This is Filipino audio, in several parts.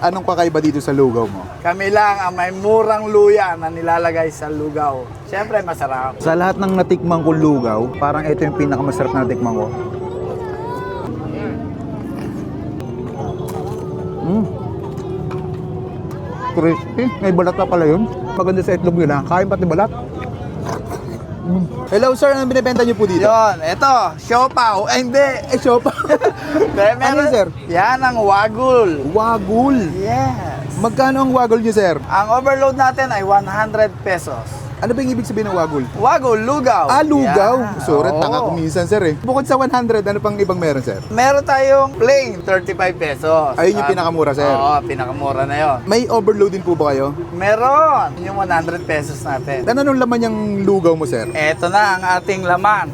Anong kakaiba dito sa lugaw mo? Kami lang ang may murang luya na nilalagay sa lugaw. Siyempre masarap. Sa lahat ng natikmang kong lugaw, parang ito yung pinakamasarap na natikmang ko. Mm. Crispy. May balat pa pala yun. Maganda sa itlog nila. Kain pati balat. Hello sir, anong binibenta niyo po dito? Yon, ito, siopaw. Ay, hindi. Eh, siopa. Dahil Ano, sir? Yan ang wagul. wagul. Yes. Magkano ang wagul niyo sir? Ang overload natin ay 100 pesos. Ano ba yung ibig sabihin ng wagul? Wagul, lugaw. Ah, lugaw. Yan. Sorry, Oo. tanga ko minsan sir eh. Bukod sa 100, ano pang ibang meron sir? Meron tayong plain, 35 pesos. Ayun yung Ah, pinakamura, sir. Oo, pinakamura na yon. May overload din po ba kayo? Meron. Yung 100 pesos natin. Ano nung laman yung lugaw mo, sir? Ito na ang ating laman.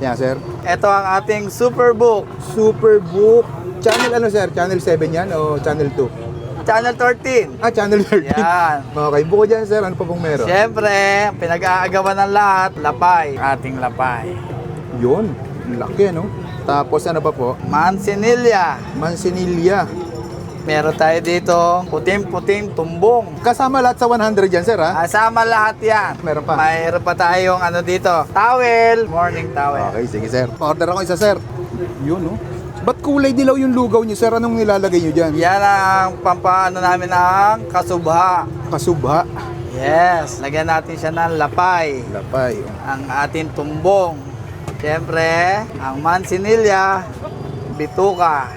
Yan, sir. Ito ang ating Superbook. Superbook. Channel ano, sir? Channel 7 yan o Channel 2? Channel 13. Ah, Channel 13. Yan. Okay, bukod dyan, sir, ano pa pong meron? Siyempre, pinag-aagawan ng lahat, lapay. Ating lapay. Yun. Laki, no? Tapos ano pa po? Mansinilla. Mansinilla. Meron tayo dito, puting-puting tumbong. Kasama lahat sa 100 yan, sir, ha? Kasama lahat yan. Meron pa? Mayroon pa tayong ano dito, towel, morning towel. Okay, sige, sir. Order ako isa, sir. Yun, no? Ba't kulay dilaw yung lugaw niyo, sir? Anong nilalagay niyo dyan? Yan ang pampaano namin ng kasubha. Kasubha. Yes, lagyan natin siya ng lapay. Lapay. Ang ating tumbong. Siyempre, ang mansinilla, bituka.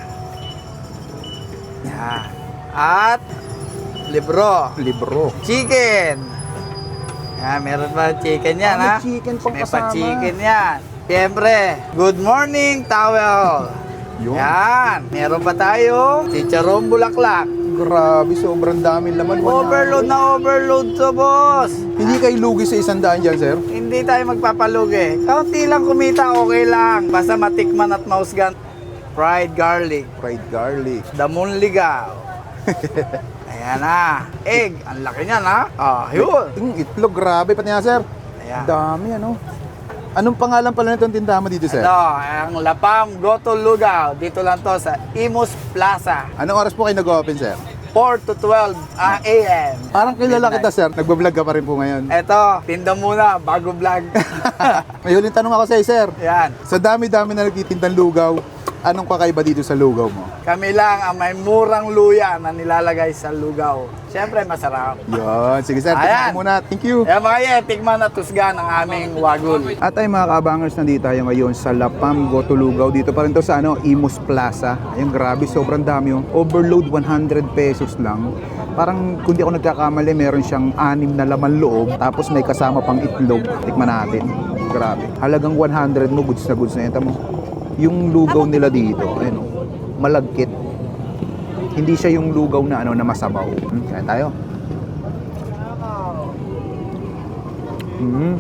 Yan. At libro. Libro. Chicken. Yan, meron pa chicken yan, may ha? chicken pang May kasama. pa-chicken yan. Siyempre, good morning, towel. Yun. Yan. Meron pa tayong chicharong bulaklak. Grabe, sobrang daming laman. Overload na overload to, boss. Hindi kayo lugi sa isang daan dyan, sir? Hindi tayo magpapalugi. Kaunti lang kumita, okay lang. Basta matikman at mausgan. Fried garlic. Fried garlic. Damon ligaw. Ayan na. Egg. Ang laki niyan, ha? Ah, yun. Yung itlog, grabe. Pati nga, sir. Ayan. Dami, ano? Anong pangalan pala nitong tindahan mo dito, sir? Ito, ang Lapam Goto Lugaw. Dito lang to sa Imus Plaza. Anong oras po kayo nag-open, sir? 4 to 12 ah, a.m. Parang kilala kita, sir. Nagbablog ka pa rin po ngayon. Ito, tinda muna, bago vlog. May huling tanong ako sa'yo, sir. Yan. Sa dami-dami na nagtitindang lugaw, anong kakaiba dito sa lugaw mo? Kami lang ang may murang luya na nilalagay sa lugaw. Siyempre, masarap. Yun. Sige, sir. Ayan. Ko muna. Thank you. Kaya mga yan, tikman at tusgan ang aming wagul. At ay mga kabangers, nandito tayo ngayon sa Lapam Gotulugaw. Dito pa rin to sa ano, Imus Plaza. Ayun, grabe, sobrang dami yung overload 100 pesos lang. Parang kung di ako nagkakamali, meron siyang anim na laman loob. Tapos may kasama pang itlog. Tikman natin. Grabe. Halagang 100 mo, goods na goods na yun. mo. Yung lugaw nila dito, ayun, oh, malagkit. Hindi siya yung lugaw na ano na masabaw. Hmm, kaya tayo. Mm.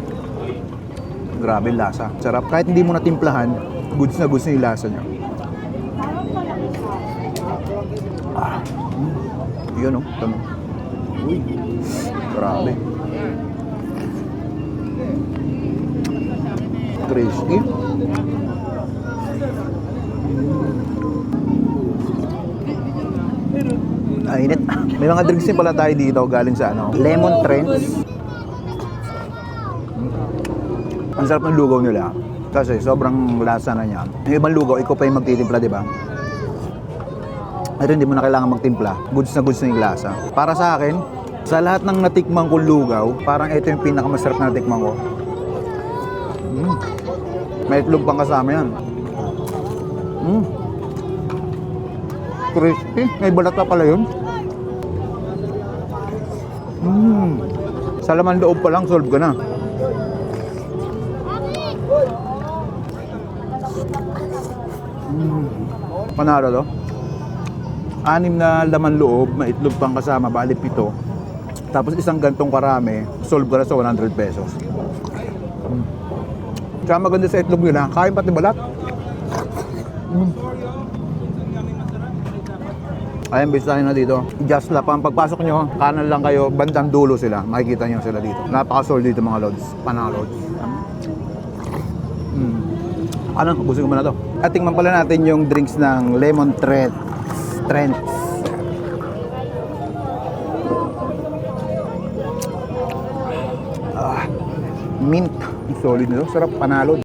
Grabe lasa. Sarap. Kahit hindi mo natimplahan, goods na goods na yung lasa niya. Ah. Mm. Yun oh. Tama. Uy. Grabe. Crispy. Ainit. May mga drinks din pala tayo dito galing sa ano, Lemon Trends. Ang sarap ng lugaw nila. Kasi sobrang lasa na niya. Yung ibang lugaw, ikaw pa yung magtitimpla, di ba? Pero hindi mo na kailangan magtimpla. Goods na goods na yung lasa. Para sa akin, sa lahat ng natikmang kong lugaw, parang ito yung pinakamasarap na natikmang ko. Mm. May itlog pang kasama yan. Mm. Crispy. May balat pa pala yun. Mm. Sa laman loob pa lang, solve ka na. Mm. Panalo to. Anim na laman loob, may itlog pang kasama, bali pito. Tapos isang gantong karami, solve ka na sa 100 pesos. Mm. Tsaka maganda sa itlog nila, kain pati balat. Mm. Ayan, bisahin na dito. Just lap. Ang pagpasok nyo, kanan lang kayo, bandang dulo sila. Makikita nyo sila dito. Napaka-sold dito mga lods. Panalods. Mm. Ano, gusto ko muna to. At tingnan pala natin yung drinks ng Lemon Trent. Trent. Ah, mint. Solid nito. Sarap panalod.